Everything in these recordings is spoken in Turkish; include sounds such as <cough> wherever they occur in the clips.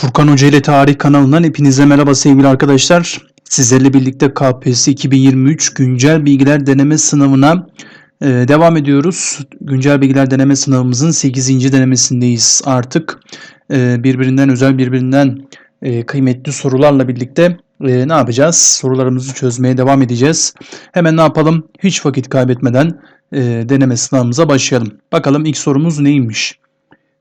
Furkan Hoca ile Tarih kanalından hepinize merhaba sevgili arkadaşlar. Sizlerle birlikte KPSS 2023 güncel bilgiler deneme sınavına e, devam ediyoruz. Güncel bilgiler deneme sınavımızın 8. denemesindeyiz artık. E, birbirinden özel, birbirinden e, kıymetli sorularla birlikte ne yapacağız? Sorularımızı çözmeye devam edeceğiz. Hemen ne yapalım? Hiç vakit kaybetmeden deneme sınavımıza başlayalım. Bakalım ilk sorumuz neymiş?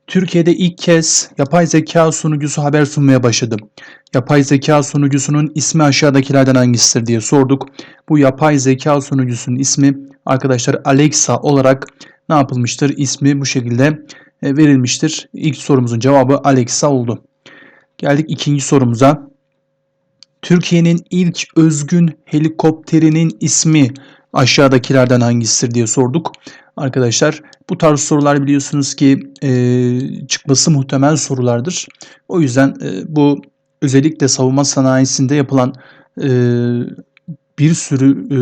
Türkiye'de ilk kez yapay zeka sunucusu haber sunmaya başladı. Yapay zeka sunucusunun ismi aşağıdakilerden hangisidir diye sorduk. Bu yapay zeka sunucusunun ismi arkadaşlar Alexa olarak ne yapılmıştır? İsmi bu şekilde e, verilmiştir. İlk sorumuzun cevabı Alexa oldu. Geldik ikinci sorumuza. Türkiye'nin ilk özgün helikopterinin ismi aşağıdakilerden hangisidir diye sorduk. Arkadaşlar bu tarz sorular biliyorsunuz ki e, çıkması muhtemel sorulardır. O yüzden e, bu özellikle savunma sanayisinde yapılan e, bir sürü e,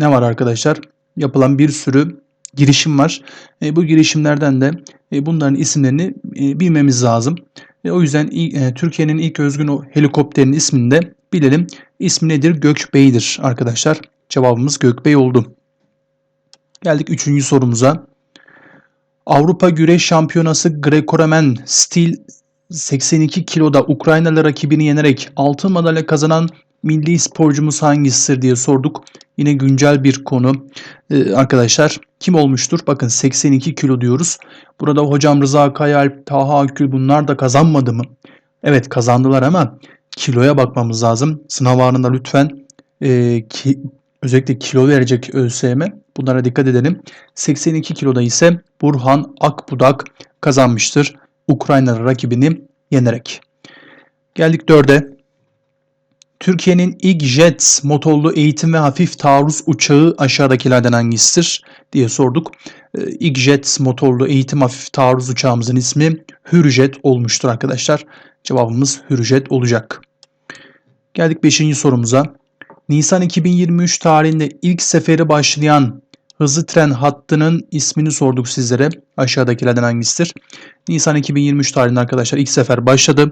ne var arkadaşlar? Yapılan bir sürü girişim var. E, bu girişimlerden de e, bunların isimlerini e, bilmemiz lazım. E, o yüzden e, Türkiye'nin ilk özgün o helikopterin ismini de bilelim. İsmi nedir? Gökbey'dir arkadaşlar. Cevabımız Gökbey oldu. Geldik üçüncü sorumuza. Avrupa Güreş Şampiyonası Greco-Romen stil 82 kiloda Ukraynalı rakibini yenerek altın madalya kazanan milli sporcumuz hangisidir diye sorduk. Yine güncel bir konu. Ee, arkadaşlar kim olmuştur? Bakın 82 kilo diyoruz. Burada hocam Rıza Kayalp, Taha Akül bunlar da kazanmadı mı? Evet kazandılar ama kiloya bakmamız lazım. Sınav anında lütfen e, ki, özellikle kilo verecek ÖSYM bunlara dikkat edelim. 82 kiloda ise Burhan Akbudak kazanmıştır. Ukrayna rakibini yenerek. Geldik 4'e. Türkiye'nin ilk jet motorlu eğitim ve hafif taarruz uçağı aşağıdakilerden hangisidir diye sorduk. Ee, ilk jet motorlu eğitim hafif taarruz uçağımızın ismi Hürjet olmuştur arkadaşlar. Cevabımız Hürjet olacak. Geldik 5. sorumuza. Nisan 2023 tarihinde ilk seferi başlayan hızlı tren hattının ismini sorduk sizlere. Aşağıdakilerden hangisidir? Nisan 2023 tarihinde arkadaşlar ilk sefer başladı.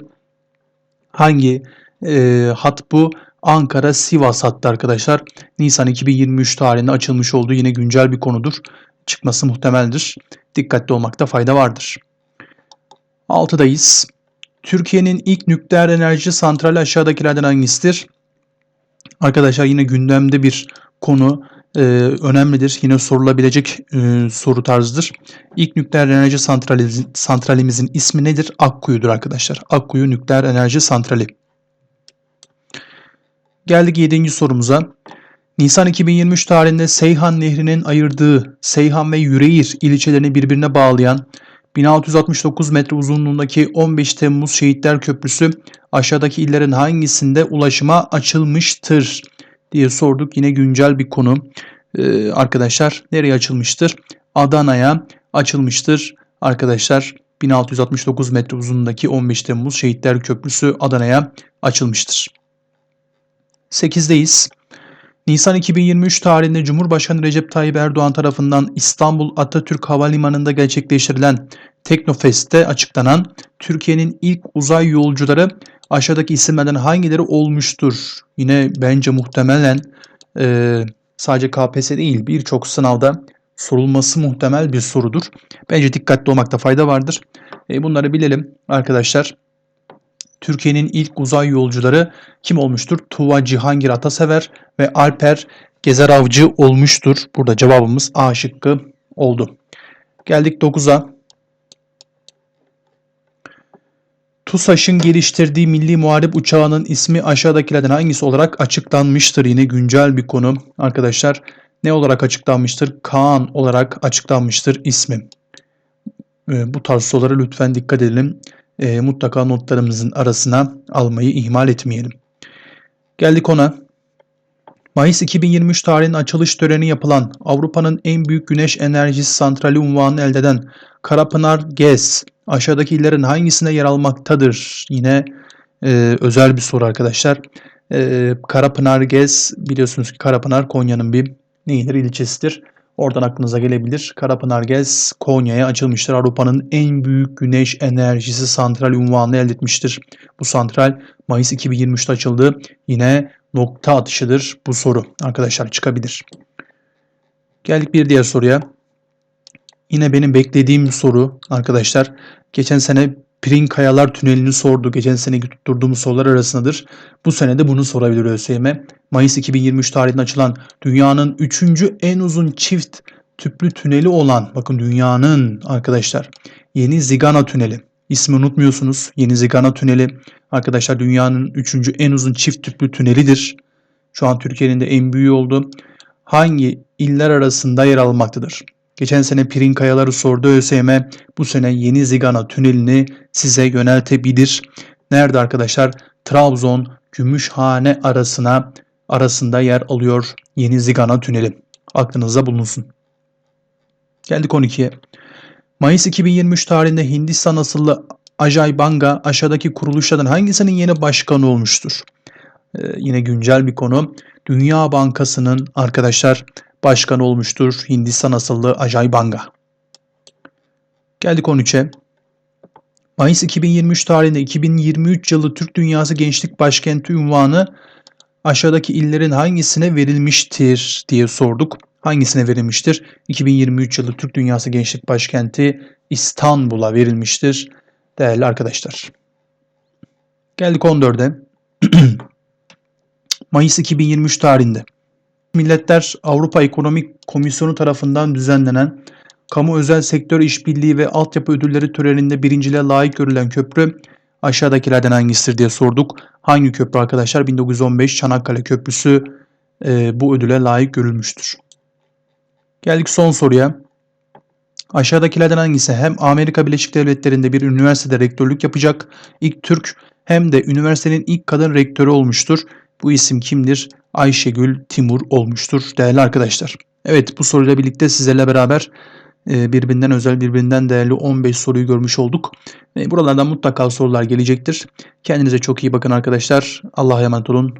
Hangi e, hat bu? Ankara-Sivas hattı arkadaşlar. Nisan 2023 tarihinde açılmış olduğu yine güncel bir konudur. Çıkması muhtemeldir. Dikkatli olmakta fayda vardır. 6'dayız. Türkiye'nin ilk nükleer enerji santrali aşağıdakilerden hangisidir? Arkadaşlar yine gündemde bir konu e, önemlidir. Yine sorulabilecek e, soru tarzıdır. İlk nükleer enerji santrali, santralimizin ismi nedir? Akkuyu'dur arkadaşlar. Akkuyu Nükleer Enerji Santrali. Geldik 7. sorumuza. Nisan 2023 tarihinde Seyhan Nehri'nin ayırdığı Seyhan ve Yüreğir ilçelerini birbirine bağlayan 1669 metre uzunluğundaki 15 Temmuz Şehitler Köprüsü aşağıdaki illerin hangisinde ulaşıma açılmıştır diye sorduk. Yine güncel bir konu. Ee, arkadaşlar nereye açılmıştır? Adana'ya açılmıştır. Arkadaşlar 1669 metre uzunluğundaki 15 Temmuz Şehitler Köprüsü Adana'ya açılmıştır. 8'deyiz. Nisan 2023 tarihinde Cumhurbaşkanı Recep Tayyip Erdoğan tarafından İstanbul Atatürk Havalimanı'nda gerçekleştirilen Teknofest'te açıklanan Türkiye'nin ilk uzay yolcuları aşağıdaki isimlerden hangileri olmuştur? Yine bence muhtemelen e, sadece KPSS değil birçok sınavda sorulması muhtemel bir sorudur. Bence dikkatli olmakta fayda vardır. E, bunları bilelim arkadaşlar. Türkiye'nin ilk uzay yolcuları kim olmuştur? Tuva Cihangir Atasever ve Alper Gezer Avcı olmuştur. Burada cevabımız A şıkkı oldu. Geldik 9'a. TUSAŞ'ın geliştirdiği milli muharip uçağının ismi aşağıdakilerden hangisi olarak açıklanmıştır? Yine güncel bir konu arkadaşlar. Ne olarak açıklanmıştır? Kaan olarak açıklanmıştır ismi. Ee, bu tarz sorulara lütfen dikkat edelim e, mutlaka notlarımızın arasına almayı ihmal etmeyelim. Geldik ona. Mayıs 2023 tarihinin açılış töreni yapılan Avrupa'nın en büyük güneş enerjisi santrali unvanını elde eden Karapınar GES aşağıdaki illerin hangisinde yer almaktadır? Yine e, özel bir soru arkadaşlar. E, Karapınar GES biliyorsunuz ki Karapınar Konya'nın bir neyidir ilçesidir. Oradan aklınıza gelebilir. Karapınar GES Konya'ya açılmıştır. Avrupa'nın en büyük güneş enerjisi santral unvanını elde etmiştir. Bu santral Mayıs 2023'te açıldı. Yine nokta atışıdır bu soru arkadaşlar çıkabilir. Geldik bir diğer soruya. Yine benim beklediğim soru arkadaşlar. Geçen sene Pirin Kayalar Tüneli'ni sordu. Geçen sene tutturduğumuz sorular arasındadır. Bu sene de bunu sorabilir ÖSYM. Mayıs 2023 tarihinde açılan dünyanın 3. en uzun çift tüplü tüneli olan bakın dünyanın arkadaşlar Yeni Zigana Tüneli. İsmi unutmuyorsunuz. Yeni Zigana Tüneli arkadaşlar dünyanın 3. en uzun çift tüplü tünelidir. Şu an Türkiye'nin de en büyüğü oldu. Hangi iller arasında yer almaktadır? Geçen sene Pirin Kayaları sordu ÖSYM. Bu sene Yeni Zigana Tüneli'ni size yöneltebilir. Nerede arkadaşlar? Trabzon, Gümüşhane arasına arasında yer alıyor Yeni Zigana Tüneli. Aklınızda bulunsun. Geldik 12'ye. Mayıs 2023 tarihinde Hindistan asıllı Ajay Banga aşağıdaki kuruluşlardan hangisinin yeni başkanı olmuştur? Ee, yine güncel bir konu. Dünya Bankası'nın arkadaşlar başkanı olmuştur Hindistan asıllı Ajay Banga. Geldik 13'e. Mayıs 2023 tarihinde 2023 yılı Türk Dünyası Gençlik Başkenti unvanı aşağıdaki illerin hangisine verilmiştir diye sorduk. Hangisine verilmiştir? 2023 yılı Türk Dünyası Gençlik Başkenti İstanbul'a verilmiştir değerli arkadaşlar. Geldik 14'e. <clears throat> Mayıs 2023 tarihinde Milletler Avrupa Ekonomik Komisyonu tarafından düzenlenen Kamu Özel Sektör İşbirliği ve Altyapı Ödülleri töreninde birinciliğe layık görülen köprü aşağıdakilerden hangisidir diye sorduk. Hangi köprü arkadaşlar? 1915 Çanakkale Köprüsü e, bu ödüle layık görülmüştür. Geldik son soruya. Aşağıdakilerden hangisi hem Amerika Birleşik Devletleri'nde bir üniversitede rektörlük yapacak ilk Türk hem de üniversitenin ilk kadın rektörü olmuştur. Bu isim kimdir? Ayşegül Timur olmuştur değerli arkadaşlar. Evet bu soruyla birlikte sizlerle beraber e, birbirinden özel birbirinden değerli 15 soruyu görmüş olduk. Buralardan mutlaka sorular gelecektir. Kendinize çok iyi bakın arkadaşlar. Allah'a emanet olun.